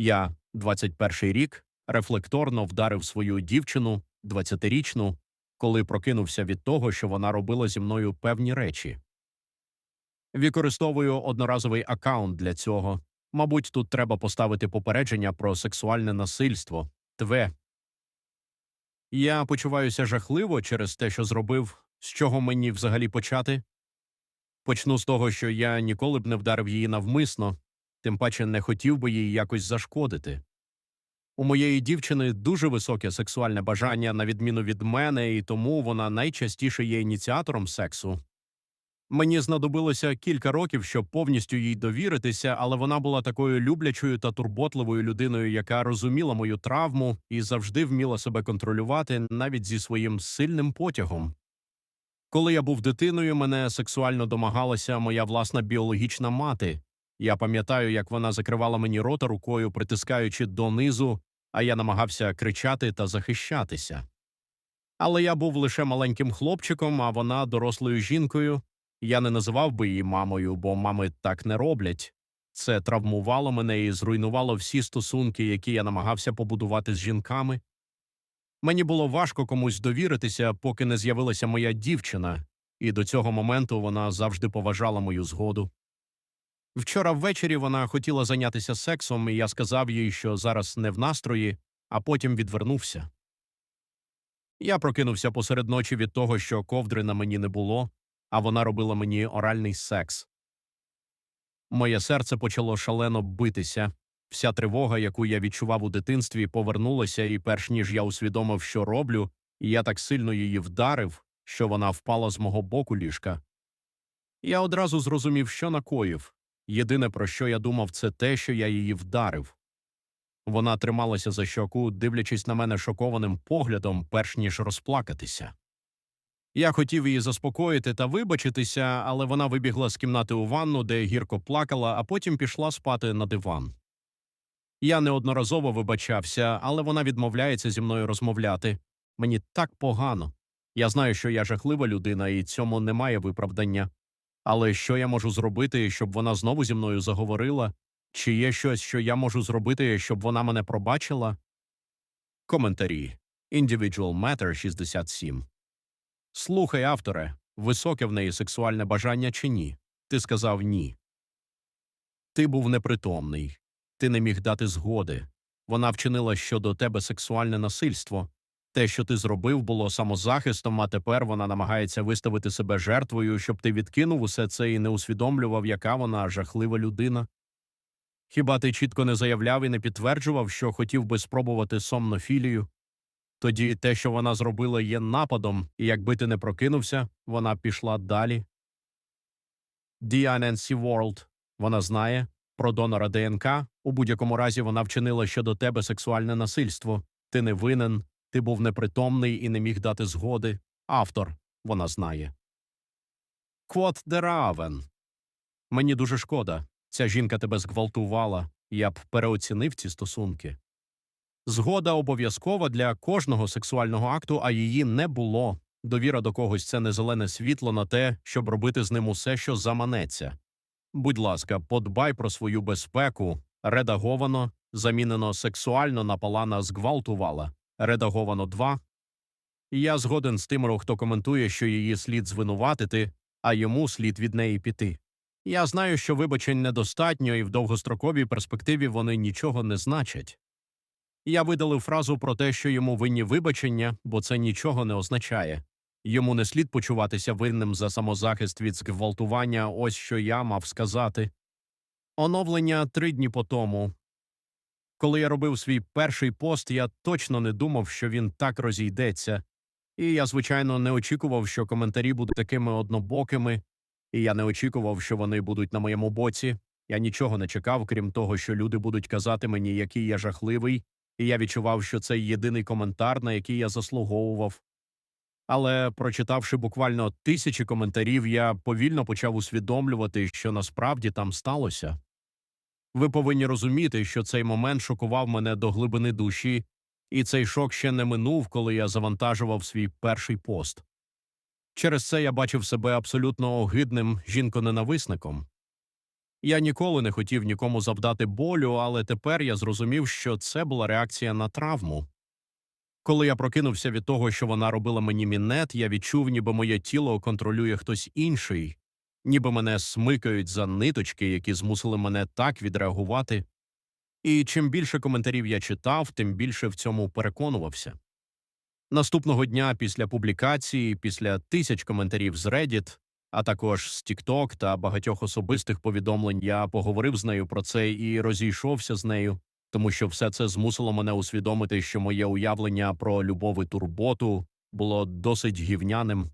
Я, 21 рік, рефлекторно вдарив свою дівчину, 20-річну, коли прокинувся від того, що вона робила зі мною певні речі. Використовую одноразовий аккаунт для цього. Мабуть, тут треба поставити попередження про сексуальне насильство. ТВ. Я почуваюся жахливо через те, що зробив, з чого мені взагалі почати. Почну з того, що я ніколи б не вдарив її навмисно, тим паче не хотів би їй якось зашкодити. У моєї дівчини дуже високе сексуальне бажання, на відміну від мене, і тому вона найчастіше є ініціатором сексу. Мені знадобилося кілька років, щоб повністю їй довіритися, але вона була такою люблячою та турботливою людиною, яка розуміла мою травму і завжди вміла себе контролювати навіть зі своїм сильним потягом. Коли я був дитиною, мене сексуально домагалася моя власна біологічна мати. Я пам'ятаю, як вона закривала мені рота рукою, притискаючи донизу, а я намагався кричати та захищатися. Але я був лише маленьким хлопчиком, а вона дорослою жінкою. Я не називав би її мамою, бо мами так не роблять. Це травмувало мене і зруйнувало всі стосунки, які я намагався побудувати з жінками. Мені було важко комусь довіритися, поки не з'явилася моя дівчина, і до цього моменту вона завжди поважала мою згоду. Вчора ввечері вона хотіла зайнятися сексом, і я сказав їй, що зараз не в настрої, а потім відвернувся. Я прокинувся посеред ночі від того, що ковдри на мені не було, а вона робила мені оральний секс. Моє серце почало шалено битися. Вся тривога, яку я відчував у дитинстві, повернулася, і перш ніж я усвідомив, що роблю, я так сильно її вдарив, що вона впала з мого боку ліжка. Я одразу зрозумів, що накоїв. Єдине, про що я думав, це те, що я її вдарив. Вона трималася за щоку, дивлячись на мене шокованим поглядом, перш ніж розплакатися. Я хотів її заспокоїти та вибачитися, але вона вибігла з кімнати у ванну, де гірко плакала, а потім пішла спати на диван. Я неодноразово вибачався, але вона відмовляється зі мною розмовляти. Мені так погано. Я знаю, що я жахлива людина, і цьому немає виправдання. Але що я можу зробити, щоб вона знову зі мною заговорила? Чи є щось, що я можу зробити, щоб вона мене пробачила? Коментарі Individual Matter 67 Слухай, авторе, високе в неї сексуальне бажання чи ні? Ти сказав ні. Ти був непритомний. Ти не міг дати згоди. Вона вчинила щодо тебе сексуальне насильство. Те, що ти зробив, було самозахистом, а тепер вона намагається виставити себе жертвою, щоб ти відкинув усе це і не усвідомлював, яка вона жахлива людина. Хіба ти чітко не заявляв і не підтверджував, що хотів би спробувати сомнофілію? Тоді те, що вона зробила, є нападом, і якби ти не прокинувся, вона пішла далі. DNNC World. Вона знає про донора ДНК. У будь-якому разі вона вчинила щодо тебе сексуальне насильство. Ти не винен, ти був непритомний і не міг дати згоди. Автор вона знає. Квот Деравен. Мені дуже шкода. Ця жінка тебе зґвалтувала. Я б переоцінив ці стосунки. Згода обов'язкова для кожного сексуального акту, а її не було. Довіра до когось це не зелене світло на те, щоб робити з ним усе, що заманеться. Будь ласка, подбай про свою безпеку. Редаговано, замінено сексуально напалана зґвалтувала. Редаговано 2. Я згоден з тим, хто коментує, що її слід звинуватити, а йому слід від неї піти. Я знаю, що вибачень недостатньо, і в довгостроковій перспективі вони нічого не значать. Я видалив фразу про те, що йому винні вибачення, бо це нічого не означає. Йому не слід почуватися винним за самозахист від зґвалтування, ось що я мав сказати. Оновлення три дні по тому. Коли я робив свій перший пост, я точно не думав, що він так розійдеться, і я, звичайно, не очікував, що коментарі будуть такими однобокими, і я не очікував, що вони будуть на моєму боці. Я нічого не чекав, крім того, що люди будуть казати мені, який я жахливий, і я відчував, що це єдиний коментар, на який я заслуговував. Але, прочитавши буквально тисячі коментарів, я повільно почав усвідомлювати, що насправді там сталося. Ви повинні розуміти, що цей момент шокував мене до глибини душі, і цей шок ще не минув, коли я завантажував свій перший пост. Через це я бачив себе абсолютно огидним жінконенависником. Я ніколи не хотів нікому завдати болю, але тепер я зрозумів, що це була реакція на травму. Коли я прокинувся від того, що вона робила мені мінет, я відчув, ніби моє тіло контролює хтось інший, ніби мене смикають за ниточки, які змусили мене так відреагувати. І чим більше коментарів я читав, тим більше в цьому переконувався. Наступного дня після публікації, після тисяч коментарів з Reddit, а також з TikTok та багатьох особистих повідомлень, я поговорив з нею про це і розійшовся з нею, тому що все це змусило мене усвідомити, що моє уявлення про любов і турботу було досить гівняним.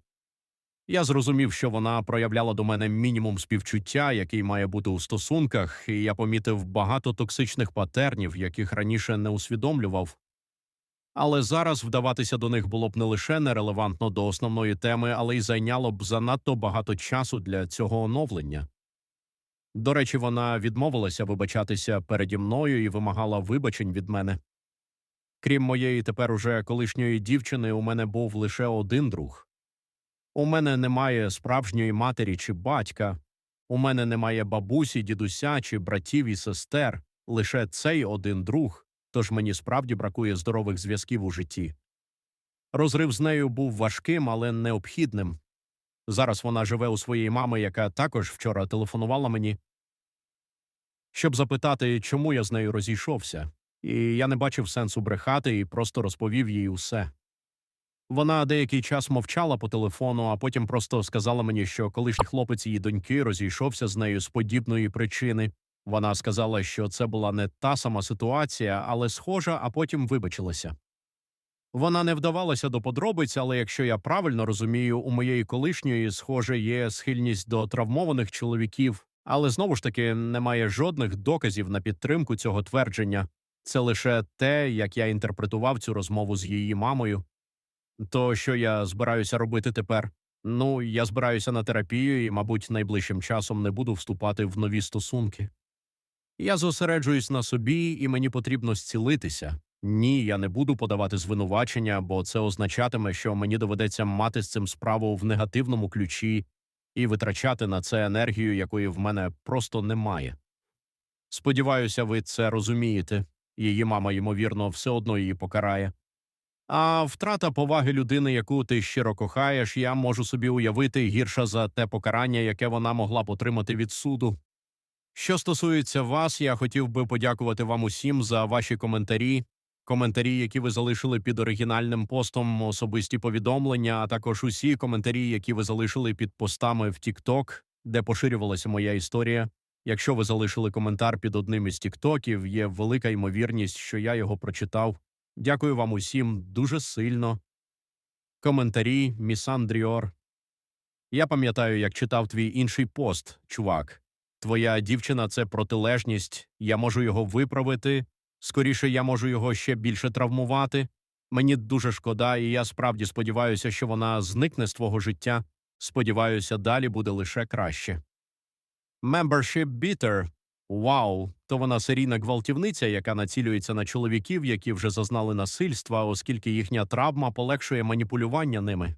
Я зрозумів, що вона проявляла до мене мінімум співчуття, який має бути у стосунках, і я помітив багато токсичних патернів, яких раніше не усвідомлював. Але зараз вдаватися до них було б не лише нерелевантно до основної теми, але й зайняло б занадто багато часу для цього оновлення. До речі, вона відмовилася вибачатися переді мною і вимагала вибачень від мене. Крім моєї тепер уже колишньої дівчини, у мене був лише один друг. У мене немає справжньої матері чи батька, у мене немає бабусі, дідуся чи братів і сестер, лише цей один друг, тож мені справді бракує здорових зв'язків у житті. Розрив з нею був важким, але необхідним. Зараз вона живе у своєї мами, яка також вчора телефонувала мені, щоб запитати, чому я з нею розійшовся, і я не бачив сенсу брехати і просто розповів їй усе. Вона деякий час мовчала по телефону, а потім просто сказала мені, що колишній хлопець її доньки розійшовся з нею з подібної причини. Вона сказала, що це була не та сама ситуація, але схожа, а потім вибачилася. Вона не вдавалася до подробиць, але якщо я правильно розумію, у моєї колишньої, схоже, є схильність до травмованих чоловіків, але знову ж таки немає жодних доказів на підтримку цього твердження. Це лише те, як я інтерпретував цю розмову з її мамою. То що я збираюся робити тепер? Ну, я збираюся на терапію і, мабуть, найближчим часом не буду вступати в нові стосунки. Я зосереджуюсь на собі, і мені потрібно зцілитися. Ні, я не буду подавати звинувачення, бо це означатиме, що мені доведеться мати з цим справу в негативному ключі і витрачати на це енергію, якої в мене просто немає. Сподіваюся, ви це розумієте. Її мама, ймовірно, все одно її покарає. А втрата поваги людини, яку ти щиро кохаєш, я можу собі уявити гірша за те покарання, яке вона могла б отримати від суду. Що стосується вас, я хотів би подякувати вам усім за ваші коментарі, коментарі, які ви залишили під оригінальним постом, особисті повідомлення, а також усі коментарі, які ви залишили під постами в TikTok, де поширювалася моя історія. Якщо ви залишили коментар під одним із тіктоків, є велика ймовірність, що я його прочитав. Дякую вам усім дуже сильно. Коментарі, Місандріор. Я пам'ятаю, як читав твій інший пост, чувак. Твоя дівчина це протилежність, я можу його виправити. Скоріше, я можу його ще більше травмувати. Мені дуже шкода, і я справді сподіваюся, що вона зникне з твого життя. Сподіваюся, далі буде лише краще. Membership Bitter. Вау, то вона серійна гвалтівниця, яка націлюється на чоловіків, які вже зазнали насильства, оскільки їхня травма полегшує маніпулювання ними.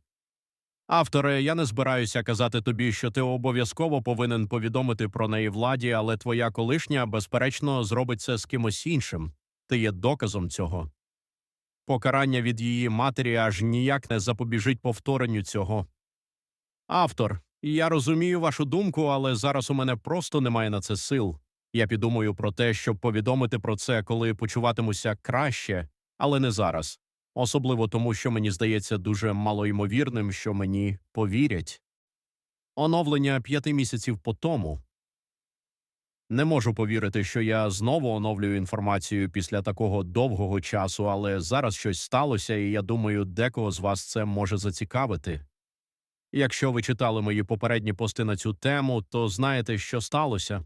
Авторе, я не збираюся казати тобі, що ти обов'язково повинен повідомити про неї владі, але твоя колишня, безперечно, зробить це з кимось іншим. Ти є доказом цього. Покарання від її матері аж ніяк не запобіжить повторенню цього. Автор, я розумію вашу думку, але зараз у мене просто немає на це сил. Я підумаю про те, щоб повідомити про це, коли почуватимуся краще, але не зараз. Особливо тому, що мені здається дуже малоймовірним, що мені повірять. Оновлення п'яти місяців по тому. Не можу повірити, що я знову оновлюю інформацію після такого довгого часу, але зараз щось сталося, і я думаю, декого з вас це може зацікавити. Якщо ви читали мої попередні пости на цю тему, то знаєте, що сталося.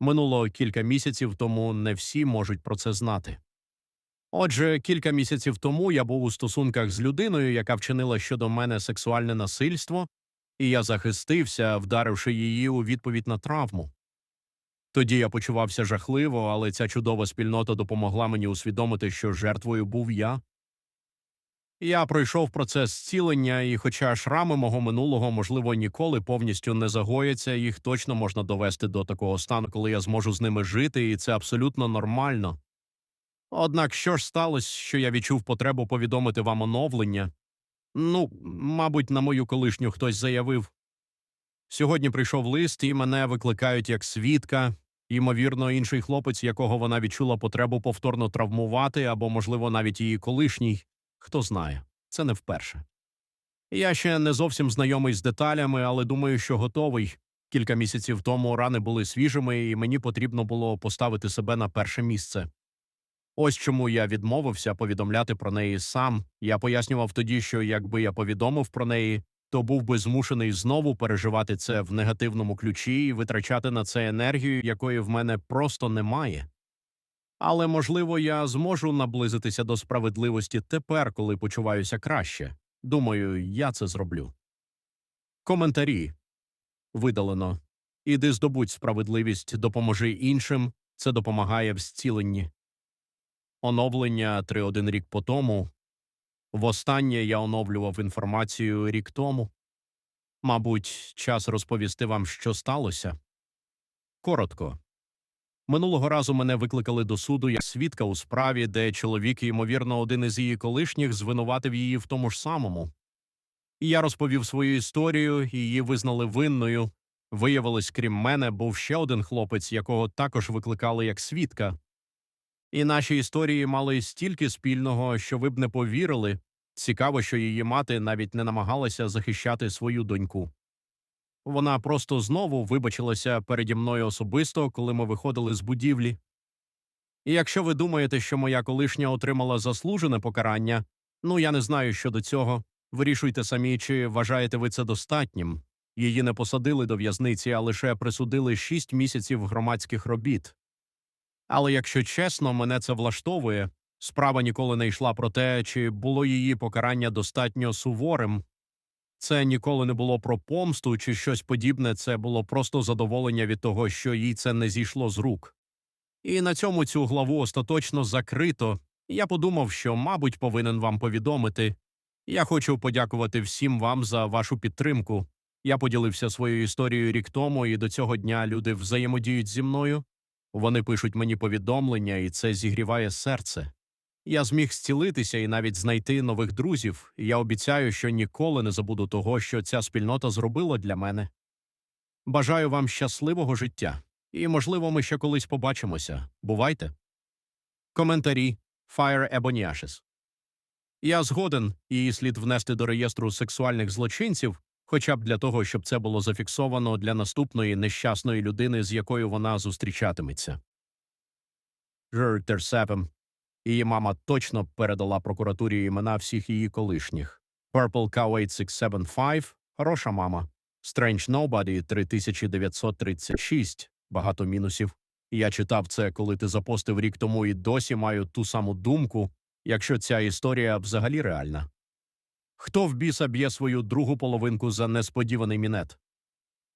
Минуло кілька місяців тому не всі можуть про це знати. Отже, кілька місяців тому я був у стосунках з людиною, яка вчинила щодо мене сексуальне насильство, і я захистився, вдаривши її у відповідь на травму. Тоді я почувався жахливо, але ця чудова спільнота допомогла мені усвідомити, що жертвою був я. Я пройшов процес зцілення, і хоча шрами мого минулого, можливо, ніколи повністю не загояться, їх точно можна довести до такого стану, коли я зможу з ними жити, і це абсолютно нормально. Однак що ж сталося, що я відчув потребу повідомити вам оновлення? Ну, мабуть, на мою колишню хтось заявив. Сьогодні прийшов лист, і мене викликають як свідка. Ймовірно, інший хлопець, якого вона відчула потребу повторно травмувати, або, можливо, навіть її колишній. Хто знає, це не вперше. Я ще не зовсім знайомий з деталями, але думаю, що готовий. Кілька місяців тому рани були свіжими, і мені потрібно було поставити себе на перше місце. Ось чому я відмовився повідомляти про неї сам. Я пояснював тоді, що якби я повідомив про неї, то був би змушений знову переживати це в негативному ключі і витрачати на це енергію, якої в мене просто немає. Але, можливо, я зможу наблизитися до справедливості тепер, коли почуваюся краще. Думаю, я це зроблю. Коментарі видалено. Іди здобудь справедливість, допоможи іншим. Це допомагає в зціленні. Оновлення 3-1 рік по тому. Востаннє я оновлював інформацію рік тому. Мабуть, час розповісти вам, що сталося. Коротко. Минулого разу мене викликали до суду як свідка у справі, де чоловік, ймовірно, один із її колишніх, звинуватив її в тому ж самому. І я розповів свою історію, її визнали винною. Виявилось, крім мене, був ще один хлопець, якого також викликали як свідка. І наші історії мали стільки спільного, що ви б не повірили. Цікаво, що її мати навіть не намагалася захищати свою доньку. Вона просто знову вибачилася переді мною особисто, коли ми виходили з будівлі. І якщо ви думаєте, що моя колишня отримала заслужене покарання, ну я не знаю щодо цього. Вирішуйте самі, чи вважаєте ви це достатнім. Її не посадили до в'язниці, а лише присудили шість місяців громадських робіт. Але якщо чесно, мене це влаштовує. Справа ніколи не йшла про те, чи було її покарання достатньо суворим. Це ніколи не було про помсту чи щось подібне, це було просто задоволення від того, що їй це не зійшло з рук. І на цьому цю главу остаточно закрито. Я подумав, що, мабуть, повинен вам повідомити. Я хочу подякувати всім вам за вашу підтримку. Я поділився своєю історією рік тому, і до цього дня люди взаємодіють зі мною. Вони пишуть мені повідомлення, і це зігріває серце. Я зміг зцілитися і навіть знайти нових друзів, і я обіцяю, що ніколи не забуду того, що ця спільнота зробила для мене. Бажаю вам щасливого життя, і, можливо, ми ще колись побачимося. Бувайте. Коментарі Fire Ebonyashes Я згоден, її слід внести до реєстру сексуальних злочинців, хоча б для того, щоб це було зафіксовано для наступної нещасної людини, з якою вона зустрічатиметься. Жертер Сепем. Її мама точно передала прокуратурі імена всіх її колишніх. Purple Cow 8675 – хороша мама. Strange Nobody 3936 – багато мінусів. Я читав це, коли ти запостив рік тому і досі маю ту саму думку, якщо ця історія взагалі реальна. Хто в біса б'є свою другу половинку за несподіваний мінет?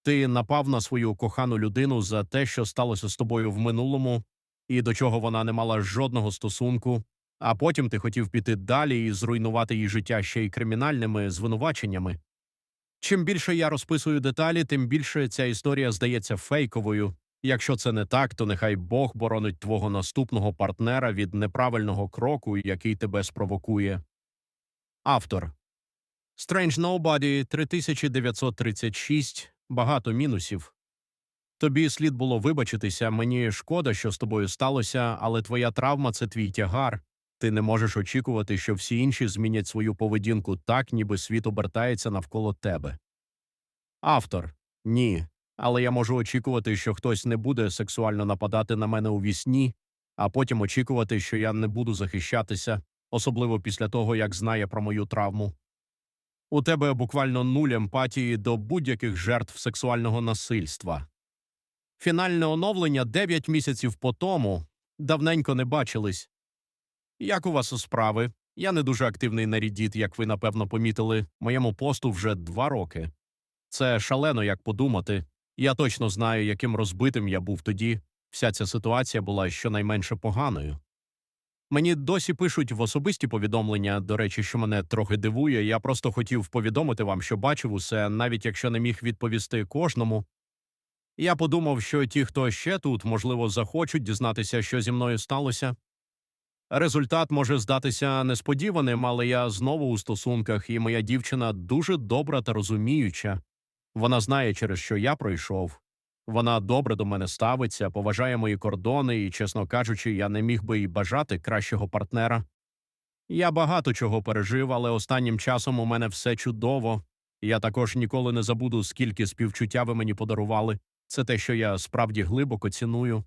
Ти напав на свою кохану людину за те, що сталося з тобою в минулому, і до чого вона не мала жодного стосунку, а потім ти хотів піти далі і зруйнувати її життя ще й кримінальними звинуваченнями. Чим більше я розписую деталі, тим більше ця історія здається фейковою. Якщо це не так, то нехай Бог боронить твого наступного партнера від неправильного кроку, який тебе спровокує. Автор Strange Nobody 3936 багато мінусів. Тобі слід було вибачитися, мені шкода, що з тобою сталося, але твоя травма це твій тягар. Ти не можеш очікувати, що всі інші змінять свою поведінку так, ніби світ обертається навколо тебе. Автор ні. Але я можу очікувати, що хтось не буде сексуально нападати на мене у вісні, а потім очікувати, що я не буду захищатися, особливо після того, як знає про мою травму. У тебе буквально нуль емпатії до будь-яких жертв сексуального насильства. Фінальне оновлення 9 місяців по тому давненько не бачились. Як у вас у справи? Я не дуже активний на Reddit, як ви напевно помітили, моєму посту вже два роки. Це шалено як подумати. Я точно знаю, яким розбитим я був тоді. Вся ця ситуація була щонайменше поганою. Мені досі пишуть в особисті повідомлення, до речі, що мене трохи дивує. Я просто хотів повідомити вам, що бачив усе, навіть якщо не міг відповісти кожному. Я подумав, що ті, хто ще тут, можливо, захочуть дізнатися, що зі мною сталося. Результат може здатися несподіваним, але я знову у стосунках, і моя дівчина дуже добра та розуміюча. Вона знає, через що я пройшов. Вона добре до мене ставиться, поважає мої кордони, і, чесно кажучи, я не міг би й бажати кращого партнера. Я багато чого пережив, але останнім часом у мене все чудово. Я також ніколи не забуду, скільки співчуття ви мені подарували. Це те, що я справді глибоко ціную.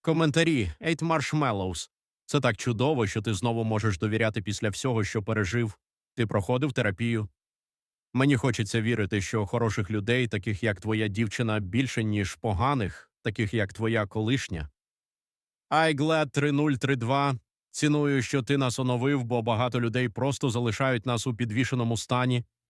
Коментарі Ейт Маршмеллоус. Це так чудово, що ти знову можеш довіряти після всього, що пережив. Ти проходив терапію. Мені хочеться вірити, що хороших людей, таких як твоя дівчина, більше, ніж поганих, таких як твоя колишня. iGlad 3032. Ціную, що ти нас оновив, бо багато людей просто залишають нас у підвішеному стані.